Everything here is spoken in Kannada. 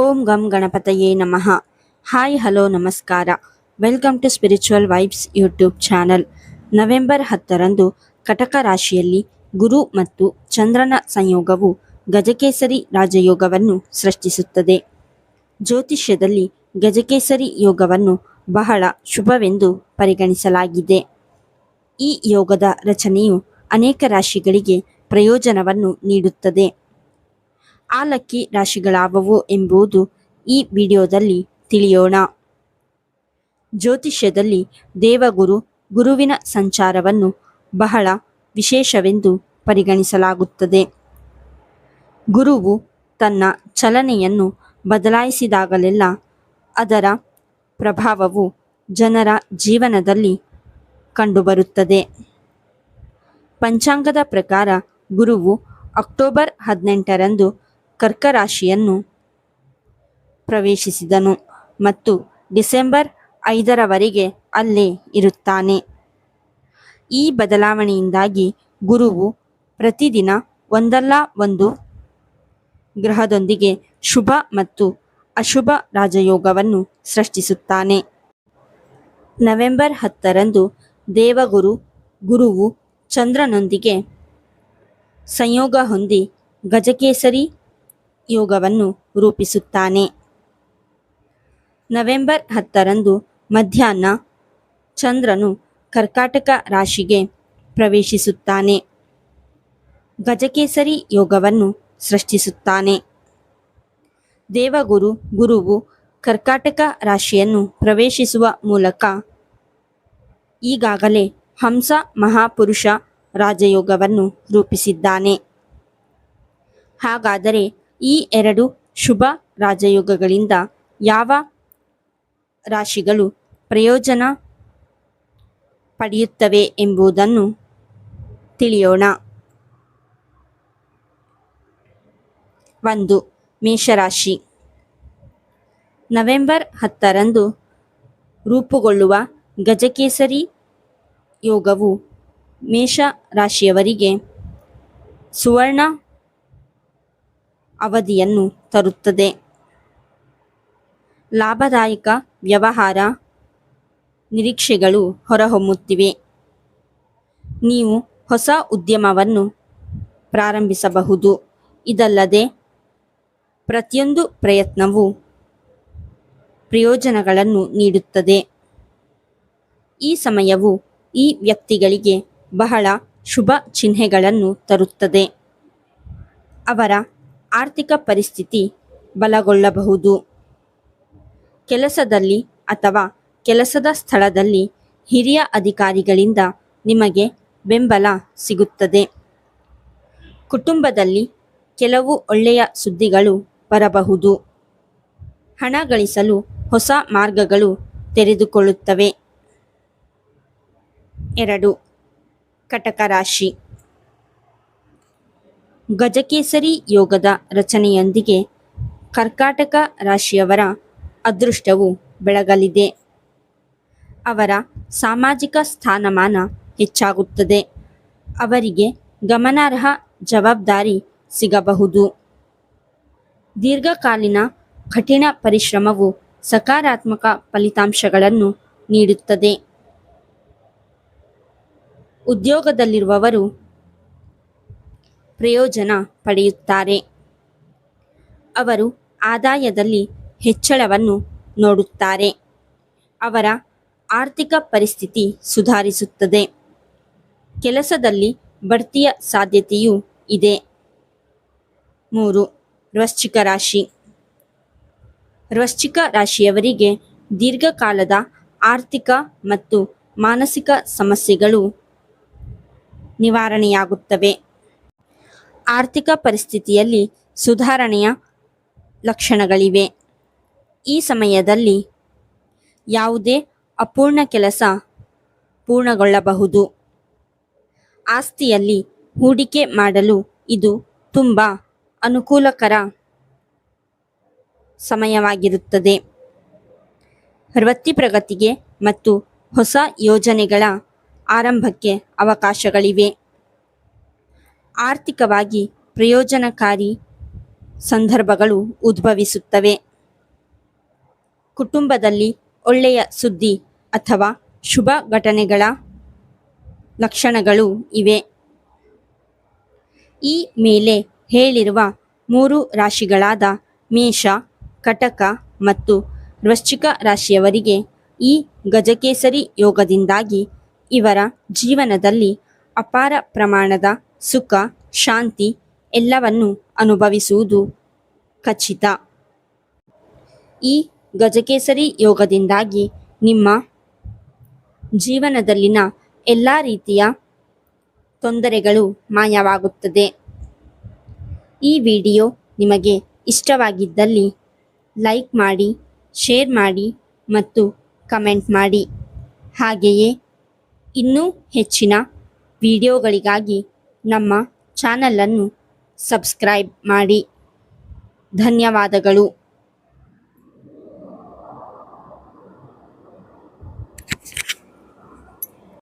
ಓಂ ಗಂ ಗಣಪತಯೇ ನಮಃ. ಹಾಯ್, ಹಲೋ, ನಮಸ್ಕಾರ. Welcome to spiritual vibes YouTube channel. November ಹತ್ತರಂದು ಕಟಕ ರಾಶಿಯಲ್ಲಿ ಗುರು ಮತ್ತು ಚಂದ್ರನ ಸಂಯೋಗವು ಗಜಕೇಸರಿ ರಾಜಯೋಗವನ್ನು ಸೃಷ್ಟಿಸುತ್ತದೆ. ಜ್ಯೋತಿಷ್ಯದಲ್ಲಿ ಗಜಕೇಸರಿ ಯೋಗವನ್ನು ಬಹಳ ಶುಭವೆಂದು ಪರಿಗಣಿಸಲಾಗಿದೆ. ಈ ಯೋಗದ ರಚನೆಯು ಅನೇಕ ರಾಶಿಗಳಿಗೆ ಪ್ರಯೋಜನವನ್ನು ನೀಡುತ್ತದೆ. ಆ ಲಕ್ಕಿ ರಾಶಿಗಳಾವವು ಎಂಬುದು ಈ ವಿಡಿಯೋದಲ್ಲಿ ತಿಳಿಯೋಣ. ಜ್ಯೋತಿಷ್ಯದಲ್ಲಿ ದೇವಗುರು ಗುರುವಿನ ಸಂಚಾರವನ್ನು ಬಹಳ ವಿಶೇಷವೆಂದು ಪರಿಗಣಿಸಲಾಗುತ್ತದೆ. ಗುರುವು ತನ್ನ ಚಲನೆಯನ್ನು ಬದಲಾಯಿಸಿದಾಗಲೆಲ್ಲ ಅದರ ಪ್ರಭಾವವು ಜನರ ಜೀವನದಲ್ಲಿ ಕಂಡುಬರುತ್ತದೆ. ಪಂಚಾಂಗದ ಪ್ರಕಾರ ಗುರುವು ಅಕ್ಟೋಬರ್ ಹದಿನೆಂಟರಂದು ಕರ್ಕ ರಾಶಿಯನ್ನು ಪ್ರವೇಶಿಸಿದನು ಮತ್ತು ಡಿಸೆಂಬರ್ ಐದರವರೆಗೆ ಅಲ್ಲೇ ಇರುತ್ತಾನೆ. ಈ ಬದಲಾವಣೆಯಿಂದಾಗಿ ಗುರುವು ಪ್ರತಿದಿನ ಒಂದಲ್ಲ ಒಂದು ಗ್ರಹದೊಂದಿಗೆ ಶುಭ ಮತ್ತು ಅಶುಭ ರಾಜಯೋಗವನ್ನು ಸೃಷ್ಟಿಸುತ್ತಾನೆ. ನವೆಂಬರ್ ಹತ್ತರಂದು ದೇವಗುರು ಗುರುವು ಚಂದ್ರನೊಂದಿಗೆ ಸಂಯೋಗ ಹೊಂದಿ ಗಜಕೇಸರಿ ಯೋಗವನ್ನು ರೂಪಿಸುತ್ತಾನೆ. ನವೆಂಬರ್ ಹತ್ತರಂದು ಮಧ್ಯಾಹ್ನ ಚಂದ್ರನು ಕರ್ಕಾಟಕ ರಾಶಿಗೆ ಪ್ರವೇಶಿಸುತ್ತಾನೆ. ಗಜಕೇಸರಿ ಯೋಗವನ್ನು ಸೃಷ್ಟಿಸುತ್ತಾನೆ. ದೇವಗುರು ಗುರುವು ಕರ್ಕಾಟಕ ರಾಶಿಯನ್ನು ಪ್ರವೇಶಿಸುವ ಮೂಲಕ ಈಗಾಗಲೇ ಹಂಸ ಮಹಾಪುರುಷ ರಾಜಯೋಗವನ್ನು ರೂಪಿಸಿದ್ದಾನೆ. ಹಾಗಾದರೆ ಈ ಎರಡು ಶುಭ ರಾಜಯೋಗಗಳಿಂದ ಯಾವ ರಾಶಿಗಳು ಪ್ರಯೋಜನ ಪಡೆಯುತ್ತವೆ ಎಂಬುದನ್ನು ತಿಳಿಯೋಣ. ಒಂದು, ಮೇಷರಾಶಿ. ನವೆಂಬರ್ ಹತ್ತರಂದು ರೂಪುಗೊಳ್ಳುವ ಗಜಕೇಸರಿ ಯೋಗವು ಮೇಷ ರಾಶಿಯವರಿಗೆ ಸುವರ್ಣ ಅವಧಿಯನ್ನು ತರುತ್ತದೆ. ಲಾಭದಾಯಕ ವ್ಯವಹಾರ ನಿರೀಕ್ಷೆಗಳು ಹೊರಹೊಮ್ಮುತ್ತಿವೆ. ನೀವು ಹೊಸ ಉದ್ಯಮವನ್ನು ಪ್ರಾರಂಭಿಸಬಹುದು. ಇದಲ್ಲದೆ ಪ್ರತಿಯೊಂದು ಪ್ರಯತ್ನವು ಪ್ರಯೋಜನಗಳನ್ನು ನೀಡುತ್ತದೆ. ಈ ಸಮಯವು ಈ ವ್ಯಕ್ತಿಗಳಿಗೆ ಬಹಳ ಶುಭ ಚಿಹ್ನೆಗಳನ್ನು ತರುತ್ತದೆ. ಅವರ ಆರ್ಥಿಕ ಪರಿಸ್ಥಿತಿ ಬಲಗೊಳ್ಳಬಹುದು. ಕೆಲಸದಲ್ಲಿ ಅಥವಾ ಕೆಲಸದ ಸ್ಥಳದಲ್ಲಿ ಹಿರಿಯ ಅಧಿಕಾರಿಗಳಿಂದ ನಿಮಗೆ ಬೆಂಬಲ ಸಿಗುತ್ತದೆ. ಕುಟುಂಬದಲ್ಲಿ ಕೆಲವು ಒಳ್ಳೆಯ ಸುದ್ದಿಗಳು ಬರಬಹುದು. ಹಣ ಗಳಿಸಲು ಹೊಸ ಮಾರ್ಗಗಳು ತೆರೆದುಕೊಳ್ಳುತ್ತವೆ. ಎರಡು ಕಟಕ ರಾಶಿ ಗಜಕೇಸರಿ ಯೋಗದ ರಚನೆಯೊಂದಿಗೆ ಕರ್ಕಾಟಕ ರಾಶಿಯವರ ಅದೃಷ್ಟವು ಬೆಳಗಲಿದೆ. ಅವರ ಸಾಮಾಜಿಕ ಸ್ಥಾನಮಾನ ಹೆಚ್ಚಾಗುತ್ತದೆ. ಅವರಿಗೆ ಗಮನಾರ್ಹ ಜವಾಬ್ದಾರಿ ಸಿಗಬಹುದು. ದೀರ್ಘಕಾಲೀನ ಕಠಿಣ ಪರಿಶ್ರಮವು ಸಕಾರಾತ್ಮಕ ಫಲಿತಾಂಶಗಳನ್ನು ನೀಡುತ್ತದೆ. ಉದ್ಯೋಗದಲ್ಲಿರುವವರು ಪ್ರಯೋಜನ ಪಡೆಯುತ್ತಾರೆ. ಅವರು ಆದಾಯದಲ್ಲಿ ಹೆಚ್ಚಳವನ್ನು ನೋಡುತ್ತಾರೆ. ಅವರ ಆರ್ಥಿಕ ಪರಿಸ್ಥಿತಿ ಸುಧಾರಿಸುತ್ತದೆ. ಕೆಲಸದಲ್ಲಿ ಬಡ್ತಿಯ ಸಾಧ್ಯತೆಯೂ ಇದೆ. ಮೂರು, ವೃಶ್ಚಿಕ ರಾಶಿ. ವೃಶ್ಚಿಕ ರಾಶಿಯವರಿಗೆ ದೀರ್ಘಕಾಲದ ಆರ್ಥಿಕ ಮತ್ತು ಮಾನಸಿಕ ಸಮಸ್ಯೆಗಳು ನಿವಾರಣೆಯಾಗುತ್ತವೆ. ಆರ್ಥಿಕ ಪರಿಸ್ಥಿತಿಯಲ್ಲಿ ಸುಧಾರಣೆಯ ಲಕ್ಷಣಗಳಿವೆ. ಈ ಸಮಯದಲ್ಲಿ ಯಾವುದೇ ಅಪೂರ್ಣ ಕೆಲಸ ಪೂರ್ಣಗೊಳ್ಳಬಹುದು. ಆಸ್ತಿಯಲ್ಲಿ ಹೂಡಿಕೆ ಮಾಡಲು ಇದು ತುಂಬ ಅನುಕೂಲಕರ ಸಮಯವಾಗಿರುತ್ತದೆ. ವೃತ್ತಿ ಪ್ರಗತಿಗೆ ಮತ್ತು ಹೊಸ ಯೋಜನೆಗಳ ಆರಂಭಕ್ಕೆ ಅವಕಾಶಗಳಿವೆ. ಆರ್ಥಿಕವಾಗಿ ಪ್ರಯೋಜನಕಾರಿ ಸಂದರ್ಭಗಳು ಉದ್ಭವಿಸುತ್ತವೆ. ಕುಟುಂಬದಲ್ಲಿ ಒಳ್ಳೆಯ ಸುದ್ದಿ ಅಥವಾ ಶುಭ ಘಟನೆಗಳ ಲಕ್ಷಣಗಳು ಇವೆ. ಈ ಮೇಲೆ ಹೇಳಿರುವ ಮೂರು ರಾಶಿಗಳಾದ ಮೇಷ, ಕಟಕ ಮತ್ತು ವೃಶ್ಚಿಕ ರಾಶಿಯವರಿಗೆ ಈ ಗಜಕೇಸರಿ ಯೋಗದಿಂದಾಗಿ ಇವರ ಜೀವನದಲ್ಲಿ ಅಪಾರ ಪ್ರಮಾಣದ ಸುಖ, ಶಾಂತಿ ಎಲ್ಲವನ್ನು ಅನುಭವಿಸುವುದು ಖಚಿತ. ಈ ಗಜಕೇಸರಿ ಯೋಗದಿಂದಾಗಿ ನಿಮ್ಮ ಜೀವನದಲ್ಲಿನ ಎಲ್ಲ ರೀತಿಯ ತೊಂದರೆಗಳು ಮಾಯವಾಗುತ್ತದೆ. ಈ ವಿಡಿಯೋ ನಿಮಗೆ ಇಷ್ಟವಾಗಿದ್ದಲ್ಲಿ ಲೈಕ್ ಮಾಡಿ, ಶೇರ್ ಮಾಡಿ ಮತ್ತು ಕಮೆಂಟ್ ಮಾಡಿ. ಹಾಗೆಯೇ ಇನ್ನೂ ಹೆಚ್ಚಿನ ವಿಡಿಯೋಗಳಿಗಾಗಿ ನಮ್ಮ ಚಾನಲನ್ನು ಸಬ್ಸ್ಕ್ರೈಬ್ ಮಾಡಿ. ಧನ್ಯವಾದಗಳು.